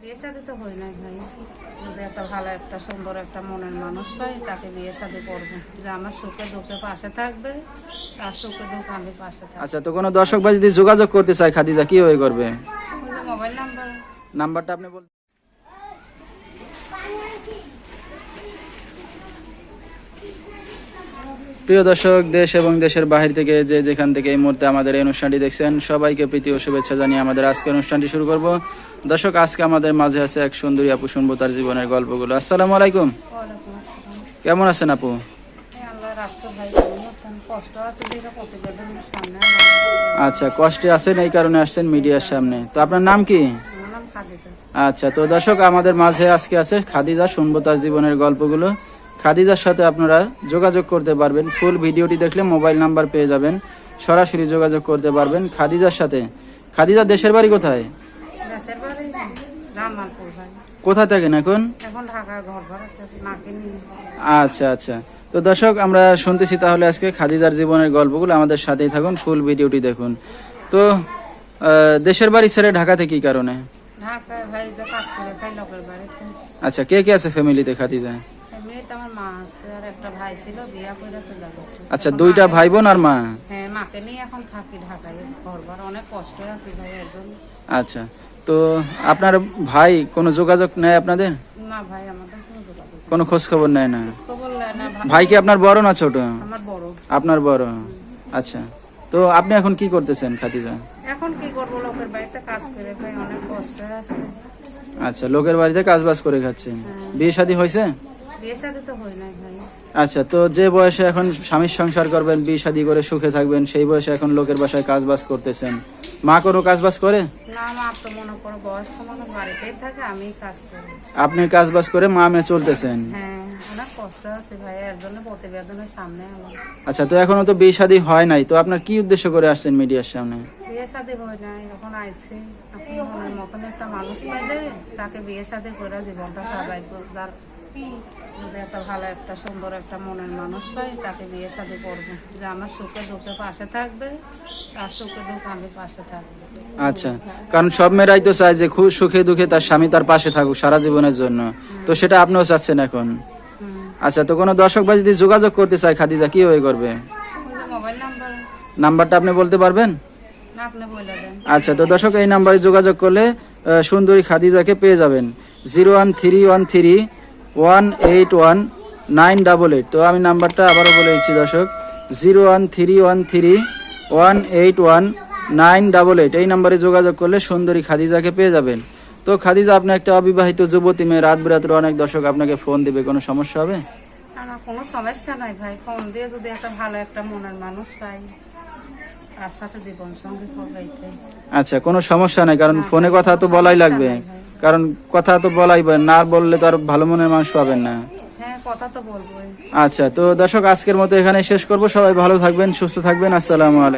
বিয়ে শাদি তো হয় নাই ভাই। যদি একটা ভালো একটা সুন্দর একটা মনের মানুষ পাই তাকে বিয়ে শাদি করব। যে আমার সুখে দুঃখে পাশে থাকবে তার সুখে দুঃখ আমি পাশে থাকব। আচ্ছা তো কোনো দর্শক ভাই যদি যোগাযোগ করতে চায় খাদিজা হয়ে করবে? Mobile number. নাম্বারটা আপনি বল প্রিয় দর্শক দেশ এবং দেশের বাহির থেকে যে যেখান থেকে এই মুহূর্তে আমাদের এই অনুষ্ঠানটি দেখছেন সবাইকে প্রীতি ও শুভেচ্ছা জানিয়ে আমাদের আজকের অনুষ্ঠানটি শুরু করব। দর্শক আজকে আমাদের মাঝে আছে এক সুন্দরী আপু শুনব তার জীবনের গল্পগুলো। আসসালামু আলাইকুম। কেমন আছেন আপু? আচ্ছা কষ্টে আছেন এই কারণে আসছেন মিডিয়ার সামনে। তো আপনার নাম কি? আচ্ছা তো দর্শক আমাদের মাঝে আজকে আছে খাদিজা শুনব তার জীবনের গল্পগুলো। খাদিজার সাথে আপনারা যোগাযোগ করতে পারবেন। ফুল ভিডিওটি দেখলে মোবাইল নাম্বার পেয়ে যাবেন। সরাসরি যোগাযোগ করতে পারবেন খাদিজার সাথে। খাদিজা দেশের বাড়ি কোথায়? কোথায় থাকেন এখন? আচ্ছা আচ্ছা। তো দর্শক আমরা শুনতেছি তাহলে আজকে খাদিজার জীবনের গল্পগুলো। আমাদের সাথেই থাকুন ফুল ভিডিওটি দেখুন। তো দেশের বাড়ি ছেড়ে ঢাকাতে কি কারণে? আচ্ছা কে কে আছে ফ্যামিলিতে খাদিজা? এমনিতে আমার মা আছে আর একটা ভাই ছিল বিয়া করে চলে গেছে। আচ্ছা দুইটা ভাই বোন আর মা? হ্যাঁ মাকে নিয়ে এখন থাকি ঢাকায় ঘর ভাড়া অনেক কষ্ট আছে ভাই এর আচ্ছা তো আপনার ভাই কোনো যোগাযোগ নেয় আপনাদের? না ভাই আমাদের কোনো যোগাযোগ কোনো খোঁজ খবর নেয় না ভাই। ভাই কি আপনার বড় না ছোট? আমার বড়। আপনার বড়। আচ্ছা তো আপনি এখন কি করতেছেন খাদিজা? এখন কি করব লোকের বাড়িতে কাজ করে ভাই অনেক কষ্ট আছে। আচ্ছা লোকের বাড়িতে কাজ বাজ করে খাচ্ছেন। বিয়ে শাদী হয়েছে আচ্ছা তো যে বয়সে এখন স্বামীর সংসার করবেন বিয়ে শাদী করে সুখে থাকবেন সেই বয়সে এখন লোকের বাসায় কাজ বাজ করতেছেন। মা কোনো কাজ বাজ করে আপনি কাজ বাজ করে মা মেয়ে চলতেছেন? হ্যাঁ আচ্ছা তো এখনও তো বিয়ে শাদী হয় নাই তো আপনার কি উদ্দেশ্য করে আসছেন মিডিয়ার সামনে? বিয়ে শাদী হয় নাই এখন আইছি। এখন মতন একটা মানুষ পাইলে তাকে বিয়ে শাদী করে জীবনটা সাজাই তার একটা ভালো একটা সুন্দর একটা মনের মানুষ পাই তাকে বিয়ে শাদী করব। যে আমার সুখে দুঃখে পাশে থাকবে তার সুখে দুঃখে আমি পাশে থাকব। আচ্ছা কারণ সব মেয়েরাই তো চায় যে খুব সুখে দুঃখে তার স্বামী তার পাশে থাকুক সারা জীবনের জন্য। তো সেটা আপনিও চাচ্ছেন এখন? আচ্ছা তো কোনো দর্শক ভাই যদি যোগাযোগ করতে চায় খাদিজা কি হয়ে করবে? যে নাম্বারটা আপনি বলতে পারবেন? আচ্ছা তো দর্শক এই নাম্বারে যোগাযোগ করলে সুন্দরী খাদিজাকে পেয়ে যাবেন। Zero one three one three one eight one nine double eight তো আমি নাম্বারটা আবারও বলে দিচ্ছি দর্শক zero one three one three one eight one nine double eight এই নাম্বারে যোগাযোগ করলে সুন্দরী খাদিজাকে পেয়ে যাবেন। তো খাদিজা আপনি একটা অবিবাহিত যুবতী মেয়ে রাত বিরাতের অনেক দর্শক আপনাকে ফোন দিবে কোনো সমস্যা হবে? আমার কোনো সমস্যা নাই ভাই ফোন দিয়ে যদি একটা ভালো একটা মনের মানুষ পাই তার সাথে জীবন সঙ্গী করবে এটাই। আচ্ছা কোনো সমস্যা নাই কারণ ফোনে কথা তো বলাই লাগবে। কারণ কথা তো বলাই না বললে তো আর ভালো মনের মানুষ পাবেন না। হ্যাঁ কথা তো বলবোই। আচ্ছা তো দর্শক আজকের মতো এখানে শেষ করব। সবাই ভালো থাকবেন সুস্থ থাকবেন। আসসালামু আলাইকুম।